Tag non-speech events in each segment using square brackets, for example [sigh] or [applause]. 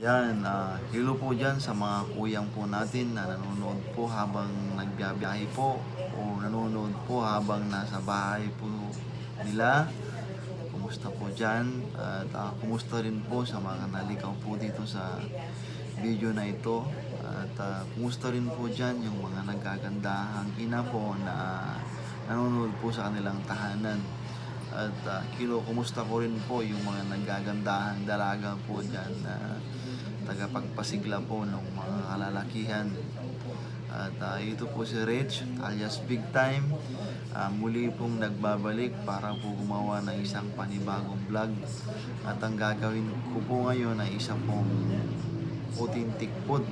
Yan, ah, hello po dyan sa mga kuyang po natin na nanonood po habang nagbiyabiyahe po o nanonood po habang nasa bahay po nila. Kumusta po dyan? At ah, kumusta rin po sa mga nalikaw po dito sa video na ito. At ah, kumusta rin po dyan yung mga nagagandahang ina po na nanonood po sa kanilang tahanan. At uh, kilo, kumusta ko rin po yung mga nagagandahang dalaga po dyan na tagapagpasigla po ng mga kalalakihan. At uh, ito po si Rich alias Big Time. Ah, muli pong nagbabalik para po gumawa ng isang panibagong vlog. At ang gagawin ko po ngayon ay isa pong authentic food.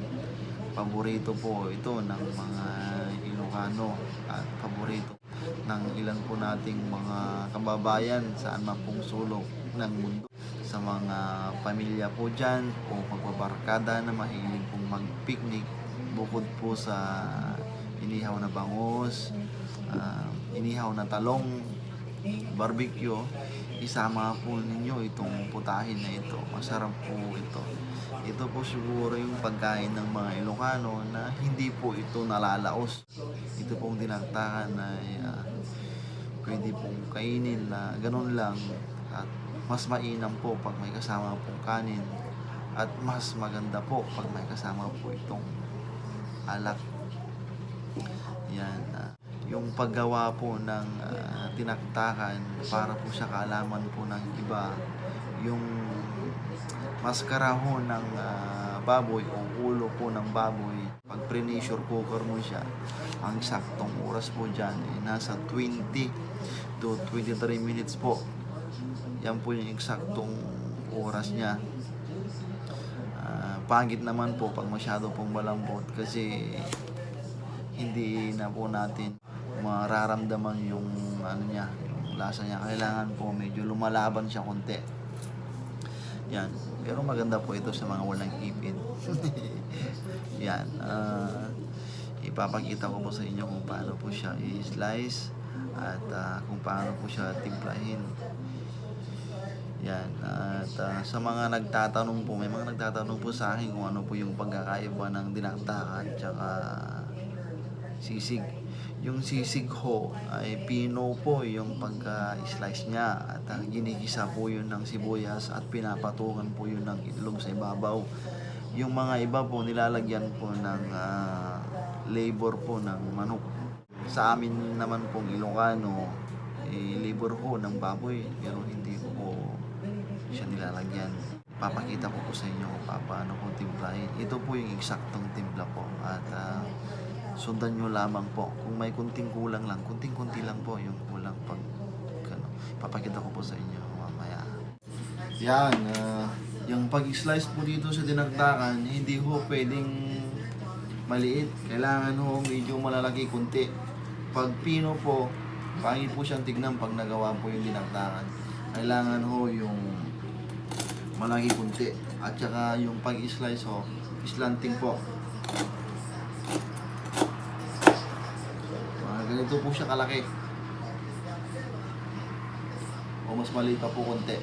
Paborito po ito ng mga Ilocano at paborito ng ilan po nating mga kababayan saan man pong sulok ng mundo. Sa mga pamilya po dyan o magbabarkada na mahilig pong mag-picnic bukod po sa inihaw na bangus, ah, inihaw na talong, barbecue, isama po ninyo itong putahin na ito. Masarap po ito. Ito po siguro yung pagkain ng mga Ilocano na hindi po ito nalalaos. Ito pong dinaktakan na ah, pwede pong kainin na ganun lang at mas mainam po pag may kasama pong kanin at mas maganda po pag may kasama po itong alak. Yan. ah, yung paggawa po ng ah, tinaktakan para po sa kaalaman po ng iba, yung maskara ho ng ah, baboy o ulo po ng baboy, pag pre-pressure cooker mo siya, ang saktong oras po dyan, eh, nasa 20 to 23 minutes po. Yan po yung eksaktong oras niya. Ah, pangit naman po pag masyado pong malambot kasi hindi na po natin mararamdaman yung ano niya, yung lasa niya. Kailangan po medyo lumalaban siya konti. Yan. Pero maganda po ito sa mga walang ipin. [laughs] Yan. ah, ipapakita ko po sa inyo kung paano po siya i-slice at ah, kung paano po siya timplahin. Yan. At ah, sa mga nagtatanong po, may mga nagtatanong po sa akin kung ano po yung pagkakaiba ng dinaktakan tsaka sisig. Yung sisig ho ay pino po yung pagka-slice niya at ang ginigisa po yun ng sibuyas at pinapatukan po yun ng itlog sa ibabaw. Yung mga iba po nilalagyan po ng ah, labor po ng manok. Sa amin naman pong Ilocano, eh, labor ho ng baboy pero hindi ko po siya nilalagyan. Papakita ko po sa inyo kung pa- paano po timplahin. Ito po yung eksaktong timpla po at ah, sundan nyo lamang po. Kung may kunting kulang lang, kunting-kunti lang po yung kulang pag ano, papakita ko po sa inyo mamaya. Yan, ah, yung pag-slice po dito sa dinagdakan, hindi ho pwedeng maliit. Kailangan ho medyo malalaki kunti. Pag pino po, pangit po siyang tignan pag nagawa po yung dinagdakan. Kailangan ho yung malaki kunti. At saka yung pag-slice ho, slanting po. Mga ganito po siya kalaki. O mas maliit pa po konti.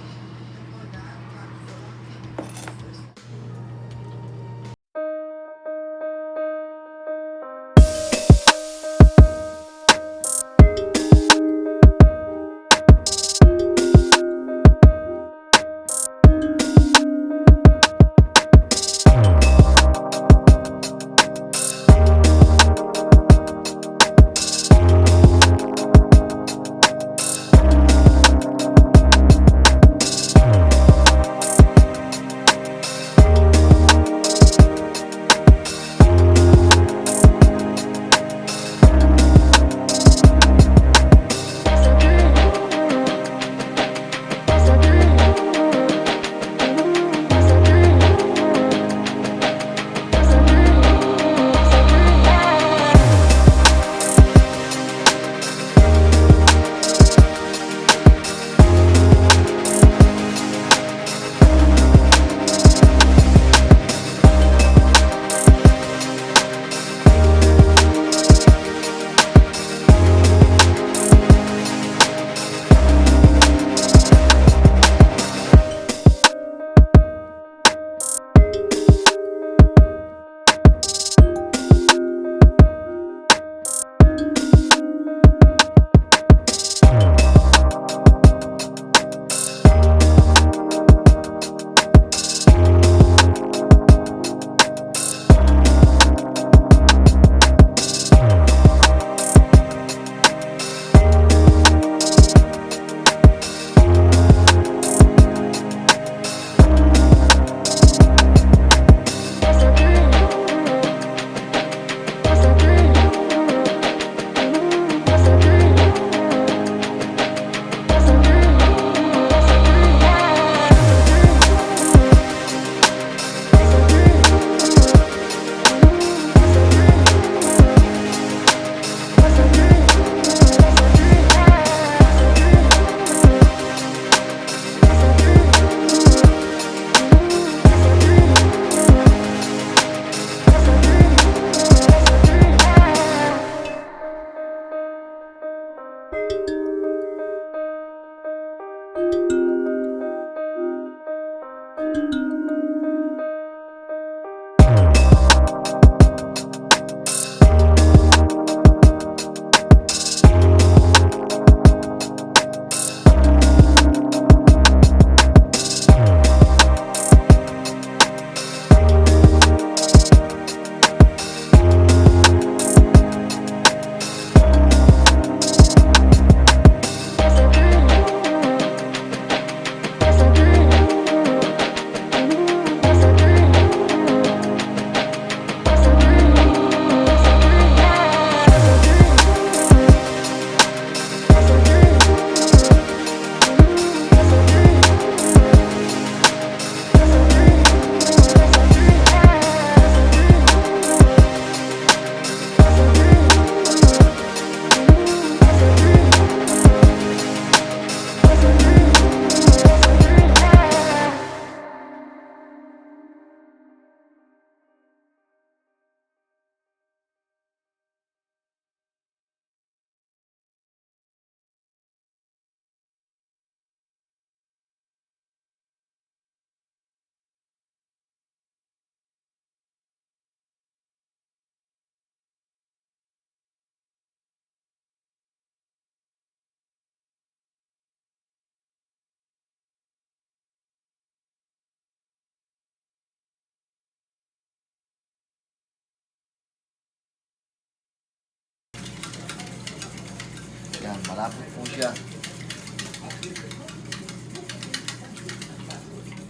Malapit po siya.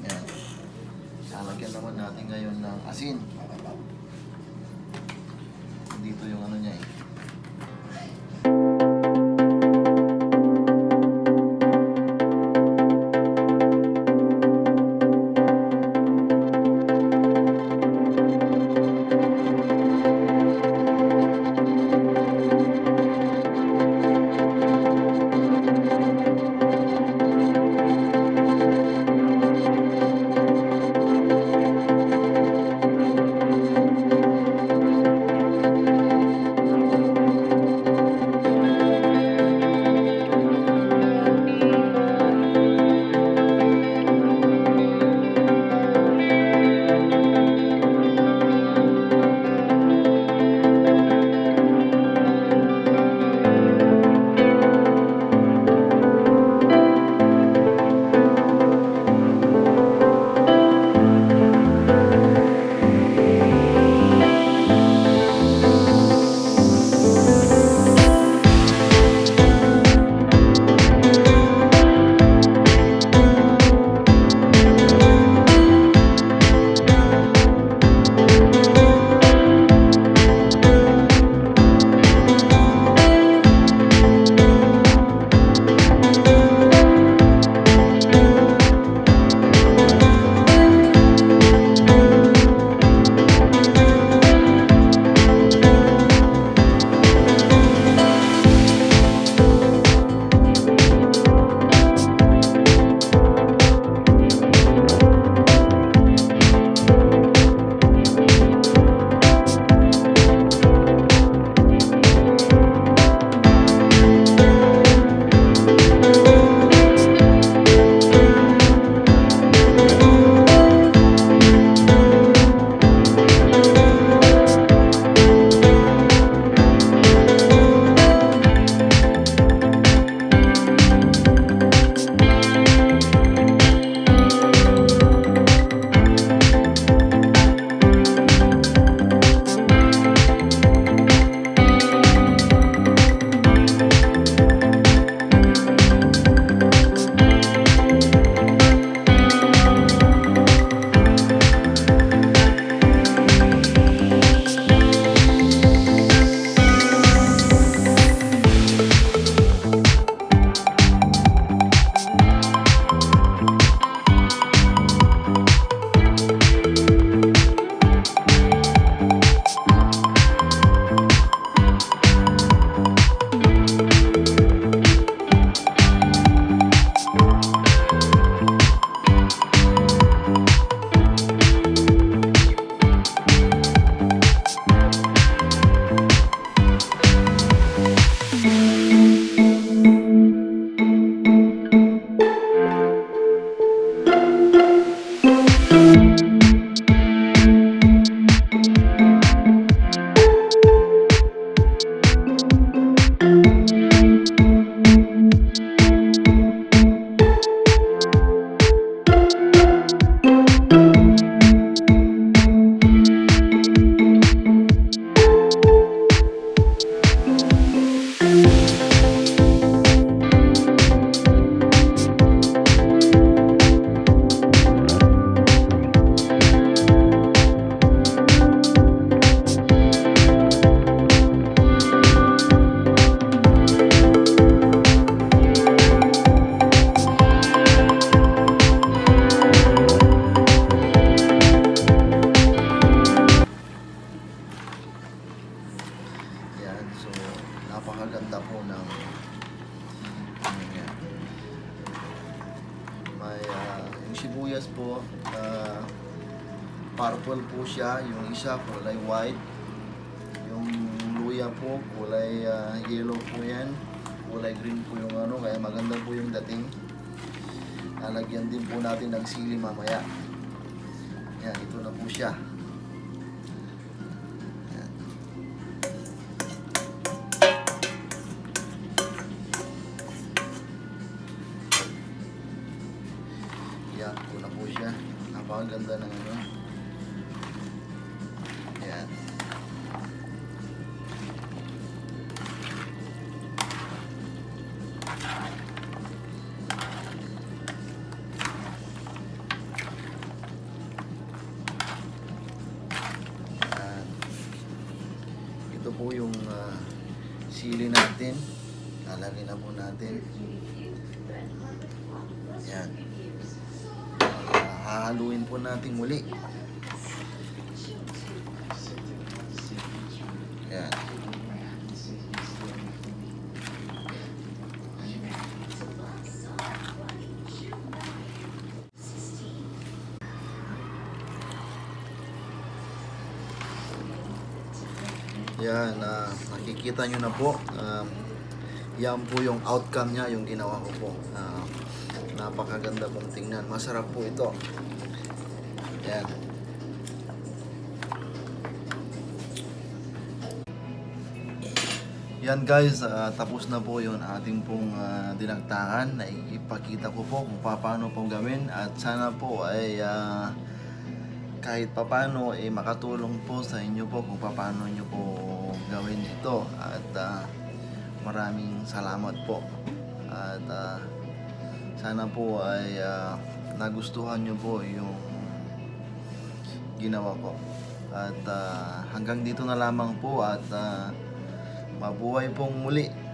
Yan. Lalagyan naman natin ngayon ng asin. Sibuyas po, ah, purple po siya, yung isa kulay white, yung luya po kulay ah, yellow po yan, kulay green po yung ano, kaya maganda po yung dating. Lalagyan din po natin ng sili mamaya. Yan, ito na po siya. ang ganda ng ano. Ayan. Ayan. Ito po yung uh, sili natin. Lalagyan na po natin. Ayan. Ah, hahaluin po natin muli. Yan. Yan, ah, nakikita nyo na po. Um, yan po yung outcome niya, yung ginawa ko po. Ah, napakaganda pong tingnan. Masarap po ito. Yan. Yan guys, ah, tapos na po yung ating pong ah, dinagtakan na ipakita ko po kung paano po gawin. At sana po ay ah, kahit papano eh makatulong po sa inyo po kung paano nyo po gawin ito. At ah, maraming salamat po. At ah, sana po ay ah, nagustuhan nyo po yung ginawa ko. At ah, hanggang dito na lamang po at ah, mabuhay pong muli